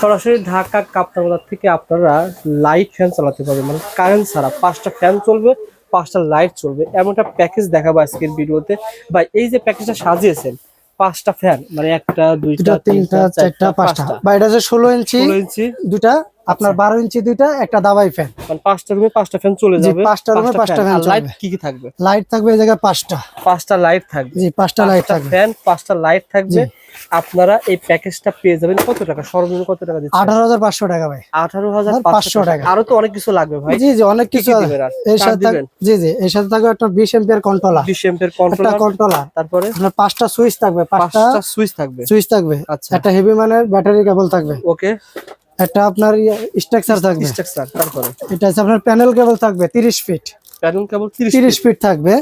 সরাসরি ঢাকা কাপ্তানগর থেকে আপনারা লাইট ফ্যান চালাতে পারবেন। মানে কারেন্ট ছাড়া পাঁচটা ফ্যান চলবে পাঁচটা লাইট চলবে। এমনটা একটা প্যাকেজ দেখাবো আজকের ভিডিওতে। বা এই যে প্যাকেজটা সাজিয়েছেন পাঁচটা ফ্যান মানে একটা দুইটা তিনটা চারটা পাঁচটা। বা এটা যে ষোলো ইঞ্চি ষোলো ইঞ্চি দুটা আপনার বারো ইঞ্চি দুইটা একটা দাবাই ফ্যান মানে পাঁচটা রুমে পাঁচটা ফ্যান চলে যাবে। পাঁচটা এ পাঁচটা ফ্যান লাইট কি কি থাকবে? লাইট থাকবে এই জায়গায় পাঁচটা। পাঁচটা লাইট থাকবে। জি পাঁচটা লাইট থাকবে। ফ্যান পাঁচটা লাইট থাকবে। আপনারা এই প্যাকেজটা পেয়ে যাবেন কত টাকা? সর্বনিম্ন কত টাকা দিচ্ছেন? আঠারো হাজার পাঁচশো টাকা ভাই। আঠারো হাজার পাঁচশো টাকা। আরও তো অনেক কিছু লাগবে ভাই। জি জি অনেক কিছু এর সাথে? জি জি এর সাথে থাকবে একটা বিশ এম্পিয়ার কন্ট্রোলার বিশ এম্পের একটা কন্ট্রোলার কন্ট্রোলার তারপরে? আপনার পাঁচটা সুইচ থাকবে পাঁচটা পাঁচটা সুইচ থাকবে। সুইচ থাকবে। আচ্ছা। একটা হেভি মানের ব্যাটারি কেবল থাকবে। ওকে একটা আপনার স্ট্রাকচার থাকবে। স্ট্রাকচার তারপরে? এটা আছে আপনার প্যানেল কেবল থাকবে তিরিশ ফিট প্যানেল কেবল 30 তিরিশ ফিট থাকবে।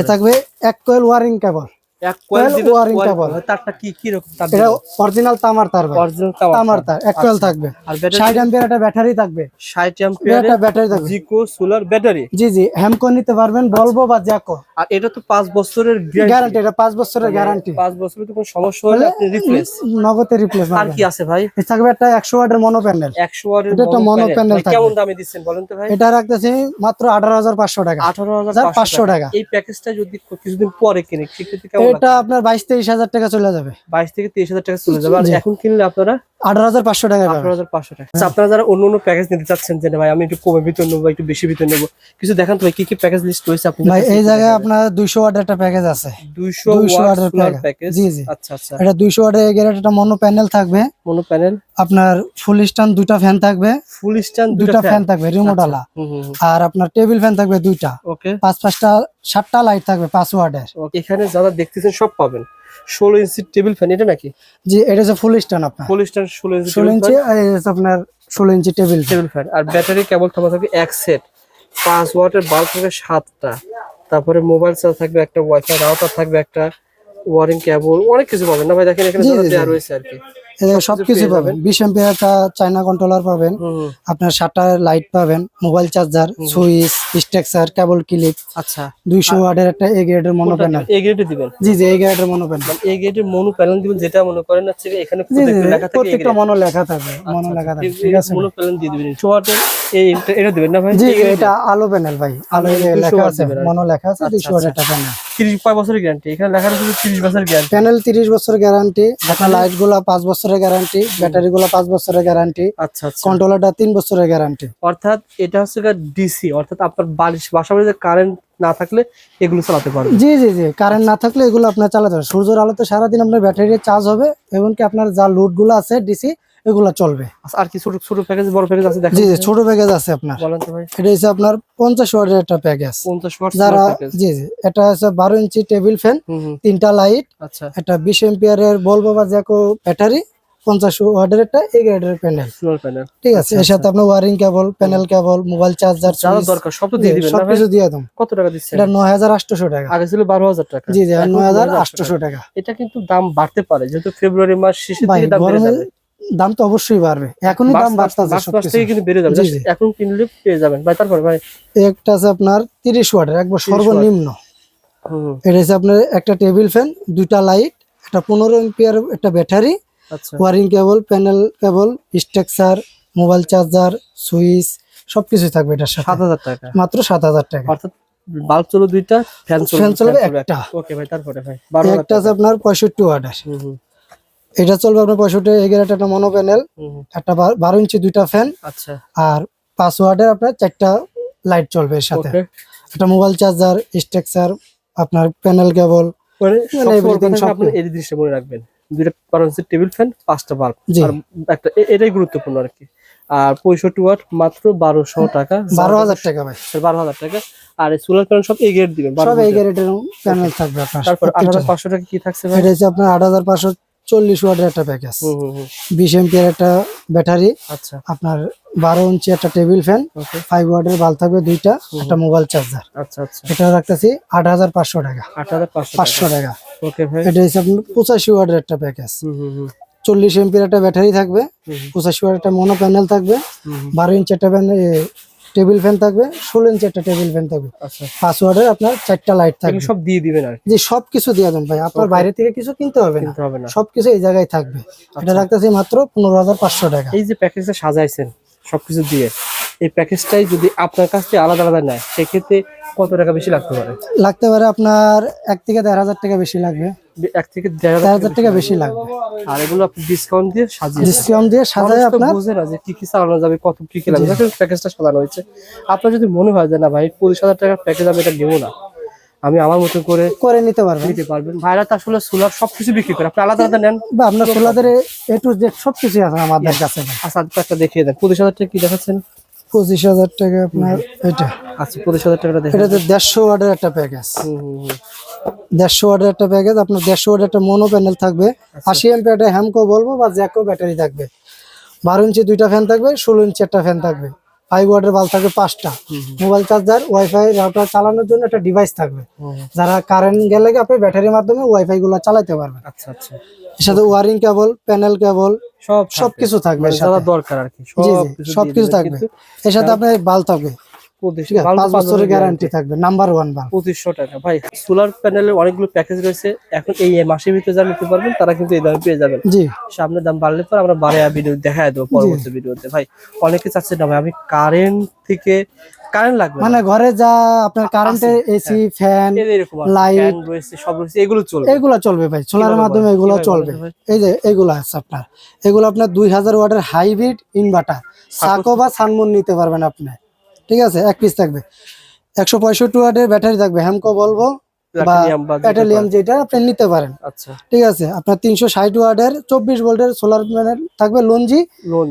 এ থাকবে এক কোয়েল ওয়ারিং কেবল এক কয়েল coil দিবেন wiring coil- cable। তারটা কি কি রকম তার এটা অরিজিনাল তামার তার ভাই। অরিজিনাল তামার তার। এক কোয়েল থাকবে। আর ব্যাটারি ষাট একটা ব্যাটারি থাকবে। 60 অ্যাম্পিয়ার একটা ব্যাটারি থাকবে। জিকো সোলার ব্যাটারি জি জি হ্যামকো নিতে পারবেন বলব বা জ্যাকো আর এটা তো 5 বছরের গ্যারান্টি গ্যারান্টি এটা পাঁচ বছরের গ্যারান্টি 5 বছরের কোনো সমস্যা হলে আপনি রিপ্লেস নগদে রিপ্লেস আর কি আছে ভাই? থাকবে একটা একশো ওয়াটের মনো প্যানেল 100 ওয়াটের এটা একটা mono panel থাকবে। কেমন দামে দিচ্ছেন বলেন তো ভাই? এটা রাখতেছি মাত্র আঠারো হাজার পাঁচশো টাকা। 18500 500 টাকা। এই প্যাকেজটা যদি কিছুদিন পরে কিনে সেক্ষেত্রে কেমন এটা আপনার বাইশ তেইশ হাজার টাকা চলে যাবে। বাইশ থেকে তেইশ হাজার টাকা চলে যাবে। আর এখন কিনলে আপনারা? আঠারো হাজার পাঁচশো টাকা আঠারো হাজার পাঁচশো টাকা। আচ্ছা, আপনারা যারা অন্য অন্য প্যাকেজ নিতে চাচ্ছেন যে ভাই আমি একটু কমে ভিতর নেব একটু বেশি ভিতর নেব কিছু দেখান তো ভাই কি কি প্যাকেজ লিস্ট রয়েছে আপনি ভাই এই জায়গায় আপনার দুইশো ওয়াটের একটা প্যাকেজ আছে। দুইশো 200 ওয়াট ওয়াটের প্যাকেজ জি, জি। আচ্ছা আচ্ছা। এটা দুইশো ওয়াটের এগের একটা মনো প্যানেল থাকবে। মনো প্যানেল আপনার ফুল স্ট্যান্ড দুইটা ফ্যান থাকবে। ফুল স্ট্যান্ড দুইটা দুইটা ফ্যান ফ্যান থাকবে রিমোট আলা। আর আপনার টেবিল ফ্যান থাকবে দুইটা। ওকে পাঁচ পাঁচটা সাতটা লাইট থাকবে পাঁচ ওকে এখানে যারা দেখতেছেন সব পাবেন। ষোলো ইঞ্চি টেবিল ফ্যান এটা নাকি? জি এটা হচ্ছে ফুল স্ট্যান্ড আপনার। ফুল স্ট্যান্ড ষোলো ইঞ্চি ষোলো ইঞ্চি আপনার ষোলো ইঞ্চি টেবিল টেবিল ফ্যান আর ব্যাটারি কেবল থাকা থাকবে এক সেট পাঁচ ওয়াটের বাল্ব থাকবে সাতটা। তারপরে মোবাইল চার্জ থাকবে একটা ওয়াইফাই রাউটার থাকবে একটা। ওয়ারিং কেবল অনেক কিছু পাবেন না ভাই দেখেন এখানে দেওয়া রয়েছে আর কি। সবকিছু পাবেন। বিশ এম্পিয়ার চাইনা কন্ট্রোলার পাবেন। আপনার সাতটা লাইট পাবেন mobile charger switch structure cable clip আচ্ছা। দুইশো ওয়াটের একটা এ গ্রেডের মনো প্যানেল এ গ্রেডে দিবেন? জি জি এ গ্রেডের মনো প্যানেল এ গ্রেডের মনো প্যানেল দিবেন যেটা মনে করেন হচ্ছে এখানে প্রত্যেকটা লেখা থাকে প্রত্যেকটা মনো লেখা থাকবে মনো লেখা থাকে ঠিক আছে। মনো প্যানেল দিয়ে দিবেন ছোয়াটের এই এটা- দিবেন না ভাই? জি এটা আলো প্যানেল ভাই। আলো আলো 200 লেখা আছে কি। মনো লেখা আছে একটা প্যানেল। 30 কয় বছরের গ্যারান্টি এখানে লেখা আছে 30 বছরের গ্যারান্টি প্যানেল তিরিশ বছর গ্যারান্টি আপনার লাইটগুলা পাঁচ বছরের গ্যারান্টি ব্যাটারি গুলা পাঁচ বছরের গ্যারান্টি আচ্ছা আচ্ছা। কন্ট্রোলারটা তিন বছরের গ্যারান্টি অর্থাৎ এটা হচ্ছে ডিসি অর্থাৎ আপনার বাড়ির বাসা কারেন্ট না থাকলে এগুলো চালাতে পারবেন। জি জি জি কারেন্ট না থাকলে এগুলো আপনার চালাতে হবে সূর্যের আলোতে সারাদিন আপনার ব্যাটারি চার্জ হবে এমনকি আপনার যা লোডগুলো আছে ডিসি এগুলো চলবে। আচ্ছা, আর কি ছোট ছোট প্যাকেজ বড় প্যাকেজ আছে দেখেন জি জি ছোট প্যাকেজ আছে আপনার। বলেন তো ভাই। এটা হচ্ছে আপনার পঞ্চাশ ওয়াটের একটা প্যাকেজ 50 ওয়াট যারা জি জি এটা হচ্ছে বারো ইঞ্চি টেবিল ফ্যান তিনটা লাইট আচ্ছা। একটা বিশ এম্পিয়ারের বলব বা জ্যাকো ব্যাটারি পঞ্চাশ ওয়াটের একটা এ গ্রেডের প্যানেল সোলার প্যানেল ঠিক আছে এর সাথে আপনার wiring cable panel cable mobile charger যারা দরকার সব তো দিয়ে দিবেন সবকিছু দিয়ে দেন কত টাকা দিচ্ছেন? এটা নয় হাজার আটশোশো টাকা। আগে ছিল 12000 টাকা। জি জি নয় হাজার 9,800 টাকা। এটা কিন্তু দাম বাড়তে পারে যেহেতু ফেব্রুয়ারি মাস শেষের দিকে দাম বেড়ে যাবে। দাম তো অবশ্যই বাড়বে। এখনই দাম বাড়তেছে মার্চ সবকিছু। থেকে কিন্তু বেড়ে যাবে। এখন কিনলে পেয়ে যাবেন। ভাই তারপরে ভাই? একটা আছে আপনার তিরিশ ওয়াটের একবার সর্বনিম্ন। হুম। এটা হচ্ছে আপনার একটা টেবিল ফ্যান দুইটা লাইট একটা পনেরো এম্পিয়ার একটা ব্যাটারি আচ্ছা। Wiring cable panel cable structure mobile charger switch সবকিছু থাকবে এটার সাথে। সাত হাজার টাকা। মাত্র সাত হাজার টাকা। অর্থাৎ বাল্ব চলো দুইটা ফ্যান চলো একটা। ওকে ভাই তারপরে ভাই একটা আছে আপনার পঁয়ষট্টি ওয়াটের। হুম হুম। এটা চলবে আপনার পঁয়ষট্টি এগের একটা মনো প্যানেল। একটা বারো ইঞ্চি দুইটা ফ্যান আচ্ছা। আর পাঁচ ওয়াটের আপনার চারটা লাইট চলবে এর সাথে। একটা মোবাইল চার্জার স্ট্রাকচার আপনার প্যানেল কেবল মানে এই মনে রাখবেন। দুইটা বারো ইঞ্চি টেবিল ফ্যান পাঁচটা বাল্ব একটা এটাই গুরুত্বপূর্ণ আর কি। আর পঁয়ষট্টি ওয়াট মাত্র বারোশো টাকা। বারো হাজার টাকা ভাই। বারো হাজার টাকা। আর এই সোলার প্যানেল সব দিবেন প্যানেল থাকবে আপনার। তারপর আট হাজার পাঁচশো টাকা কি থাকছে ভাই? এটা হচ্ছে আপনার আট হাজার পাঁচশো চল্লিশ ওয়াটের একটা প্যাকেজ বিশ এমপিয়ার একটা ব্যাটারি আচ্ছা। আপনার বারো ইঞ্চি একটা টেবিল ফ্যান ফাইভ ওয়াটের বাল্ব থাকবে দুইটা একটা মোবাইল চার্জার আচ্ছা আচ্ছা। এটা রাখতেছি আট হাজার পাঁচশো টাকা। আট হাজার পাঁচশো টাকা। ওকে ভাই। এটা হচ্ছে আপনার পঁচাশি ওয়াটের একটা প্যাকেজ চল্লিশ এমপির একটা ব্যাটারি থাকবে। পঁচাশি ওয়াট একটা মনো প্যানেল থাকবে। বারো ইঞ্চি একটা প্যানেল টেবিল ফ্যান থাকবে ষোলো ইঞ্চি একটা টেবিল ফ্যান থাকবে। আচ্ছা। পাসওয়ার্ডের আপনার চারটা লাইট থাকবে। সব দিয়ে দিবেন আর জি সবকিছু দিয়ে দেন ভাই। আপনার বাইরে থেকে কিছু কিনতে হবে না। কিনতে হবে না। সবকিছু এই জায়গায় থাকবে। আচ্ছা। এটা রাখতেছি মাত্র পনেরো হাজার পাঁচশো টাকা। এই যে প্যাকেজটা সাজাইছেন সবকিছু দিয়ে এই প্যাকেজটাই যদি আপনার কাছ থেকে আলাদা আলাদা নেয় সেক্ষেত্রে কত টাকা বেশি লাগতে পারে? লাগতে পারে আপনার এক থেকে দেড় হাজার টাকা বেশি লাগবে। এক থেকে দেড় হাজার টাকা বেশি লাগবে। আর এগুলো আপনি ডিসকাউন্ট দিয়ে সাজিয়ে ডিসকাউন্ট দিয়ে সাজায় আপনার। বুঝে না যে কি কি চালানো যাবে কত কি কি লাগবে। প্যাকেজটা সাজানো হয়েছে। আপনার যদি মনে হয় যে না ভাই পঁচিশ হাজার টাকার প্যাকেজ আমি এটা নেব না আমি আমার মতো করে করে নিতে পারবেন। নিতে পারবেন। ভাইরা তো আসলে সোলার সবকিছু বিক্রি করে। আপনি আলাদা আলাদা নেন। বা আপনার সোলাদের এ টু জেড সবকিছু আছে আমাদের কাছে। আচ্ছা একটা দেখিয়ে দেন। পঁচিশ হাজার টাকা কি দেখাচ্ছেন? পঁচিশ হাজার টাকা আপনার এটা আচ্ছা পঁচিশ হাজার টাকাটা দেখেন এটাতে দেড়শো ওয়ার্ডের একটা প্যাকেজ হুম, হুম। দেড়শো ওয়ার্ডের একটা প্যাকেজ আপনার দেড়শো ওয়ার্ডের একটা মনো প্যানেল থাকবে। আচ্ছা। আশি এমপি একটা হ্যামকো বলব বা জ্যাকো ব্যাটারি থাকবে। বারো ইঞ্চি দুইটা ফ্যান থাকবে ষোলো ইঞ্চি একটা ফ্যান থাকবে। ফাইভ ওয়ার্ডের বাল থাকবে পাঁচটা। মোবাইল চার্জার ওয়াইফাই রাউটার চালানোর জন্য একটা ডিভাইস থাকবে। যারা কারেন্ট গেলে আপনি ব্যাটারির মাধ্যমে ওয়াইফাই গুলো চালাতে পারবেন। আচ্ছা আচ্ছা। এর সাথে ওয়ারিং কেবল প্যানেল কেবল সব সবকিছু থাকবে। মানে। যারা দরকার আর কি সবকিছু থাকবে। এর সাথে আপনার বাল থাকবে। বছরের গ্যারান্টি থাকবে নাম্বার ওয়ান বাল পঁচিশশো টাকা ভাই। সোলার প্যানেলের অনেকগুলো প্যাকেজ রয়েছে। এখন এই মাসের ভিতরে যারা নিতে পারবেন তারা কিন্তু এই দামে পেয়ে যাবেন। জি। সামনে দাম বাড়লে পর আমরা বাড়ে ভিডিও দেখায় দেবো পরবর্তী ভিডিওতে ভাই অনেকে চাচ্ছে না ভাই আমি কারেন্ট থেকে কারেন্ট লাগবে মানে ঘরে যা আপনার কারেন্টের এসি ফ্যান রয়েছে সব রয়েছে এগুলো চলবে। এগুলা চলবে ভাই। সোলারের মাধ্যমে? এগুলো চলবে? এই যে এগুলো আছে আপনার। এগুলো আপনার দুই হাজার ওয়াটের হাইব্রিড ইনভার্টার সাকো বা সানমুন নিতে পারবেন আপনি। ঠিক আছে? এক পিস থাকবে। একশো পঁয়ষট্টি ওয়াটের ব্যাটারি থাকবে হ্যামকো বলব বা প্যাটালিয়াম যেটা আপনি নিতে পারেন। আচ্ছা। ঠিক আছে? আপনার তিনশো ষাট ওয়ার্ডের চব্বিশ ভোল্টের সোলার প্যানেল থাকবে লঞ্জি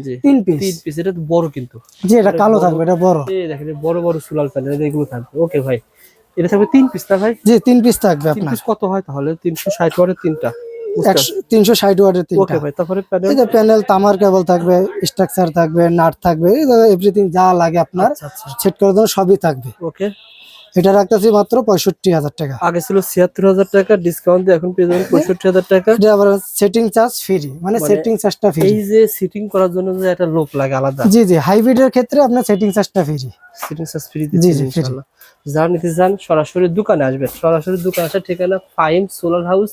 যে তিন পিস তিন পিস এটা বড় কিন্তু। জি এটা কালো থাকবে এটা বড়। এই দেখেন বড় বড় সোলার প্যানেল এগুলো থাকবে। ওকে ভাই। এটা থাকবে তিন পিস না ভাই? জি তিন পিস থাকবে আপনার। কত হয় তাহলে? তিনশো ষাট ওয়াটের তিনটা। তিনশো ষাট ওয়াটের তিনটা। ওকে প্যানেল তামার কেবল থাকবে স্ট্রাকচার থাকবে নাট থাকবে এভরিথিং যা লাগে আপনার আচ্ছা আচ্ছা। সেট করার জন্য সবই থাকবে। ওকে। এটা রাখতেছি মাত্র পঁয়ষট্টি হাজার টাকা। আগে ছিল ছিয়াত্তর হাজার টাকা ডিসকাউন্ট দিয়ে এখন পেয়ে যাবেন পঁয়ষট্টি হাজার টাকা। এটা আবার সেটিং চার্জ ফ্রি মানে সেটিং চার্জটা ফ্রি এই যে সিটিং করার জন্য যে একটা লোক লাগে আলাদা। জি জি হাইব্রিডের ক্ষেত্রে আপনার সেটিং চার্জটা ফ্রি সিটিং চার্জ ফ্রি জি, জি, ইনশাআল্লাহ। যারা নিতে চান সরাসরি দোকানে আসবেন। সরাসরি দোকানে আসার ঠিকানা Faim solar house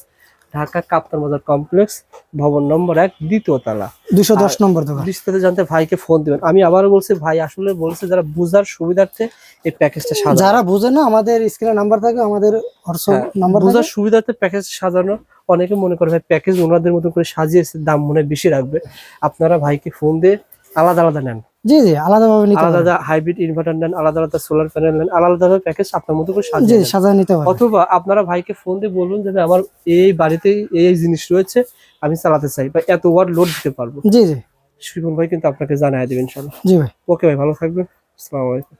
Dhaka Kaptan Bazar complex ভবন নম্বর এক দ্বিতীয় তলা। দুশো দশ নম্বর দোকান। বিস্তারিত জানতে ভাইকে ফোন দিবেন। আমি আবারও বলছি ভাই আসলে বলছে যারা বুঝার সুবিধার্থে এই প্যাকেজটা সাজানো। যারা বুঝে না আমাদের স্ক্রিনে নাম্বার থাকে আমাদের হোয়াটসঅ্যাপ নাম্বার হ্যাঁ, বুঝার সুবিধার্থে প্যাকেজ সাজানো অনেকে মনে করে ভাই প্যাকেজ ওনাদের মতো করে সাজিয়েছে দাম মনে বেশি রাখবে। আপনারা ভাইকে ফোন দিয়ে আলাদা আলাদা নেন। জি জি আলাদাভাবে নিতে আলাদা আলাদা হাইব্রিড ইনভার্টার নেন আলাদা আলাদা সোলার প্যানেল নেন আলাদা আলাদা প্যাকেজ আপনার মতো করে জি সাজিয়ে নিতে পারেন। অথবা আপনারা ভাইকে ফোন দিয়ে বলবেন যে আমার এই বাড়িতে এই এই জিনিস রয়েছে আমি চালাতে চাই। বা এত ওয়াট লোড দিতে পারব। জি জি। শিবন ভাই কিন্তু আপনাকে জানাই দেবেন ইনশাআল্লাহ। জি ভাই। ওকে ভাই ভালো থাকবেন। আসসালামু আলাইকুম।